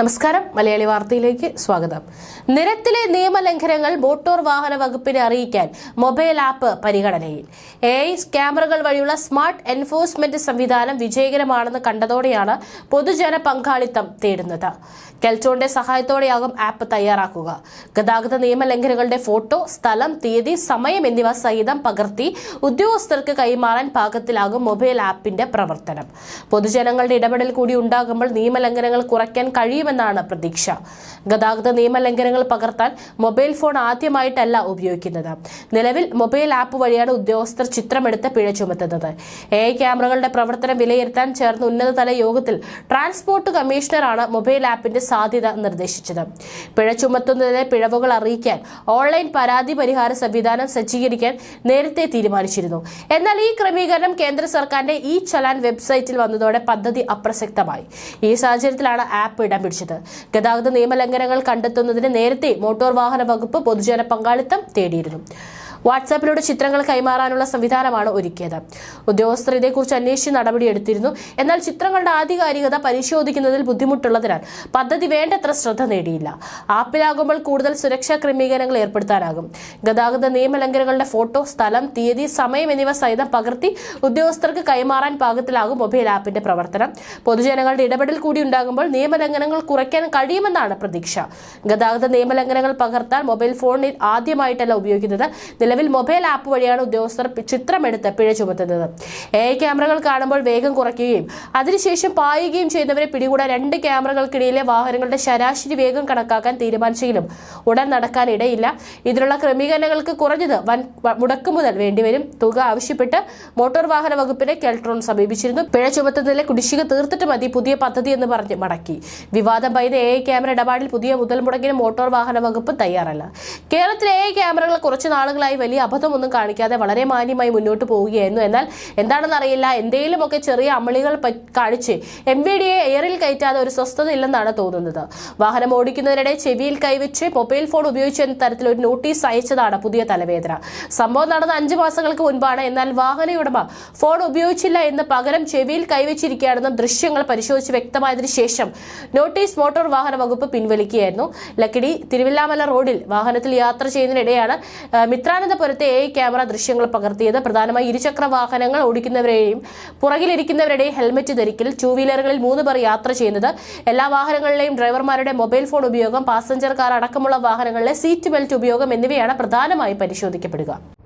നമസ്കാരം. മലയാളി വാർത്തയിലേക്ക് സ്വാഗതം. നിരത്തിലെ നിയമലംഘനങ്ങൾ മോട്ടോർ വാഹന വകുപ്പിനെ അറിയിക്കാൻ മൊബൈൽ ആപ്പ് പരിഗണനയിൽ. എ ക്യാമറകൾ വഴിയുള്ള സ്മാർട്ട് എൻഫോഴ്സ്മെന്റ് സംവിധാനം വിജയകരമാണെന്ന് കണ്ടതോടെയാണ് പൊതുജന പങ്കാളിത്തം തേടുന്നത്. കെൽറ്റോണിന്റെ സഹായത്തോടെയാകും ആപ്പ് തയ്യാറാക്കുക. ഗതാഗത നിയമലംഘനങ്ങളുടെ ഫോട്ടോ സ്ഥലം തീയതി സമയം എന്നിവ സഹിതം പകർത്തി ഉദ്യോഗസ്ഥർക്ക് കൈമാറാൻ പാകത്തിലാകും മൊബൈൽ ആപ്പിന്റെ പ്രവർത്തനം. പൊതുജനങ്ങളുടെ ഇടപെടൽ കൂടി ഉണ്ടാകുമ്പോൾ നിയമലംഘനങ്ങൾ കുറയ്ക്കാൻ കഴിയുമെന്നാണ് പ്രതീക്ഷ. ഗതാഗത നിയമലംഘനങ്ങൾ പകർത്താൻ മൊബൈൽ ഫോൺ ആദ്യമായിട്ടല്ല ഉപയോഗിക്കുന്നത്. നിലവിൽ മൊബൈൽ ആപ്പ് വഴിയാണ് ഉദ്യോഗസ്ഥർ ചിത്രമെടുത്ത് പിഴ ചുമത്തുന്നത്. എ ക്യാമറകളുടെ പ്രവർത്തനം വിലയിരുത്താൻ ചേർന്ന ഉന്നതതല യോഗത്തിൽ ട്രാൻസ്പോർട്ട് കമ്മീഷണറാണ് മൊബൈൽ ആപ്പിന്റെ സാധ്യത നിർദ്ദേശിച്ചത്. പിഴ ചുമത്തുന്നതിലെ പിഴവുകൾ അറിയിക്കാൻ ഓൺലൈൻ പരാതി പരിഹാര സംവിധാനം സജ്ജീകരിക്കാൻ നേരത്തെ തീരുമാനിച്ചിരുന്നു. എന്നാൽ ഈ ക്രമീകരണം കേന്ദ്ര സർക്കാരിന്റെ ഇ ചലാൻ വെബ്സൈറ്റിൽ വന്നതോടെ പദ്ധതി അപ്രസക്തമായി. ഈ സാഹചര്യത്തിലാണ് ആപ്പ് ഇടം പിടിച്ചത്. ഗതാഗത നിയമലംഘനങ്ങൾ കണ്ടെത്തുന്നതിന് നേരത്തെ മോട്ടോർ വാഹന വകുപ്പ് പൊതുജന പങ്കാളിത്തം തേടിയിരുന്നു. വാട്സാപ്പിലൂടെ ചിത്രങ്ങൾ കൈമാറാനുള്ള സംവിധാനമാണ് ഒരുക്കിയത്. ഉദ്യോഗസ്ഥർ ഇതേക്കുറിച്ച് അന്വേഷിച്ച് നടപടിയെടുത്തിരുന്നു. എന്നാൽ ചിത്രങ്ങളുടെ ആധികാരികത പരിശോധിക്കുന്നതിൽ ബുദ്ധിമുട്ടുള്ളതിനാൽ പദ്ധതി വേണ്ടത്ര ശ്രദ്ധ നേടിയില്ല. ആപ്പിലാകുമ്പോൾ കൂടുതൽ സുരക്ഷാ ക്രമീകരണങ്ങൾ ഏർപ്പെടുത്താനാകും. ഗതാഗത നിയമലംഘനങ്ങളുടെ ഫോട്ടോ സ്ഥലം തീയതി സമയം എന്നിവ സഹിതം പകർത്തി ഉദ്യോഗസ്ഥർക്ക് കൈമാറാൻ പാകത്തിലാകും മൊബൈൽ ആപ്പിന്റെ പ്രവർത്തനം. പൊതുജനങ്ങളുടെ ഇടപെടൽ കൂടി ഉണ്ടാകുമ്പോൾ നിയമലംഘനങ്ങൾ കുറയ്ക്കാൻ കഴിയുമെന്നാണ് പ്രതീക്ഷ. ഗതാഗത നിയമലംഘനങ്ങൾ പകർത്താൻ മൊബൈൽ ഫോണിൽ ആദ്യമായിട്ടല്ല ഉപയോഗിക്കുന്നത്. നിലവിൽ മൊബൈൽ ആപ്പ് വഴിയാണ് ഉദ്യോഗസ്ഥർ ചിത്രമെടുത്ത് പിഴ ചുമത്തുന്നത്. എ ക്യാമറകൾ കാണുമ്പോൾ വേഗം കുറയ്ക്കുകയും അതിനുശേഷം പായുകയും ചെയ്യുന്നവരെ പിടികൂടാൻ രണ്ട് ക്യാമറകൾക്കിടയിലെ വാഹനങ്ങളുടെ ശരാശരി വേഗം കണക്കാക്കാൻ തീരുമാനിച്ചെങ്കിലും ഉടൻ നടക്കാനിടയില്ല ഇതിനുള്ള ക്രമീകരണങ്ങൾക്ക് കുറഞ്ഞത് വൻ മുടക്കു മുതൽ വേണ്ടിവരും. തുക ആവശ്യപ്പെട്ട് മോട്ടോർ വാഹന വകുപ്പിനെ കെൽട്രോൺ സമീപിച്ചിരുന്നു. പിഴ ചുമത്തുന്നതിലെ കുടിശ്ശിക തീർത്തിട്ട് മതി. പുതിയ പദ്ധതി എന്ന് പറഞ്ഞ് മടക്കി. വിവാദം പൈത എ ക്യാമറ ഇടപാടിൽ പുതിയ മുതൽ മുടക്കിന് മോട്ടോർ വാഹന വകുപ്പ് തയ്യാറല്ല. കേരളത്തിലെ എ ക്യാമറകൾ കുറച്ച് നാളുകളായി വലിയ അബദ്ധമൊന്നും കാണിക്കാതെ വളരെ മാന്യമായി മുന്നോട്ട് പോവുകയായിരുന്നു. എന്നാൽ എന്താണെന്ന് അറിയില്ല എന്തെങ്കിലുമൊക്കെ ചെറിയ അമളികൾ കാണിച്ച് എം വി ഡിയെ എയറിൽ കയറ്റാതെ ഒരു സ്വസ്ഥത ഇല്ലെന്നാണ് തോന്നുന്നത്. വാഹനം ഓടിക്കുന്നതിനിടെ ചെവിയിൽ കൈവച്ച് മൊബൈൽ ഫോൺ ഉപയോഗിച്ചു എന്ന തരത്തിൽ ഒരു നോട്ടീസ് അയച്ചതാണ് പുതിയ തലവേദന. സംഭവം നടന്ന അഞ്ചു മാസങ്ങൾക്ക് മുൻപാണ്. എന്നാൽ വാഹനയുടമ ഫോൺ ഉപയോഗിച്ചില്ല എന്ന് പകരം ചെവിയിൽ കൈവച്ചിരിക്കുകയാണെന്നും ദൃശ്യങ്ങൾ പരിശോധിച്ച് വ്യക്തമായതിനു ശേഷം നോട്ടീസ് മോട്ടോർ വാഹന വകുപ്പ് പിൻവലിക്കുകയായിരുന്നു. ലക്കിടി തിരുവില്ലാമല റോഡിൽ വാഹനത്തിൽ യാത്ര ചെയ്യുന്നതിനിടെയാണ് ആ, മിത്രാനന്തപുരത്തെ എ ക്യാമറ ദൃശ്യങ്ങൾ പകർത്തിയത്. പ്രധാനമായി ഇരുചക്ര വാഹനങ്ങൾ ഓടിക്കുന്നവരെയും പുറകിലിരിക്കുന്നവരുടെയും ഹെൽമറ്റ് ധരിക്കൽ ടൂ വീലറുകളിൽ മൂന്ന് പേർ യാത്ര ചെയ്യുന്നത്. എല്ലാ വാഹനങ്ങളിലെയും ഡ്രൈവർമാരുടെ മൊബൈൽ ഫോൺ ഉപയോഗം പാസഞ്ചർ കാർ അടക്കമുള്ള വാഹനങ്ങളിലെ സീറ്റ് ബെൽറ്റ് ഉപയോഗം എന്നിവയാണ് പ്രധാനമായി പരിശോധിക്കപ്പെടുക.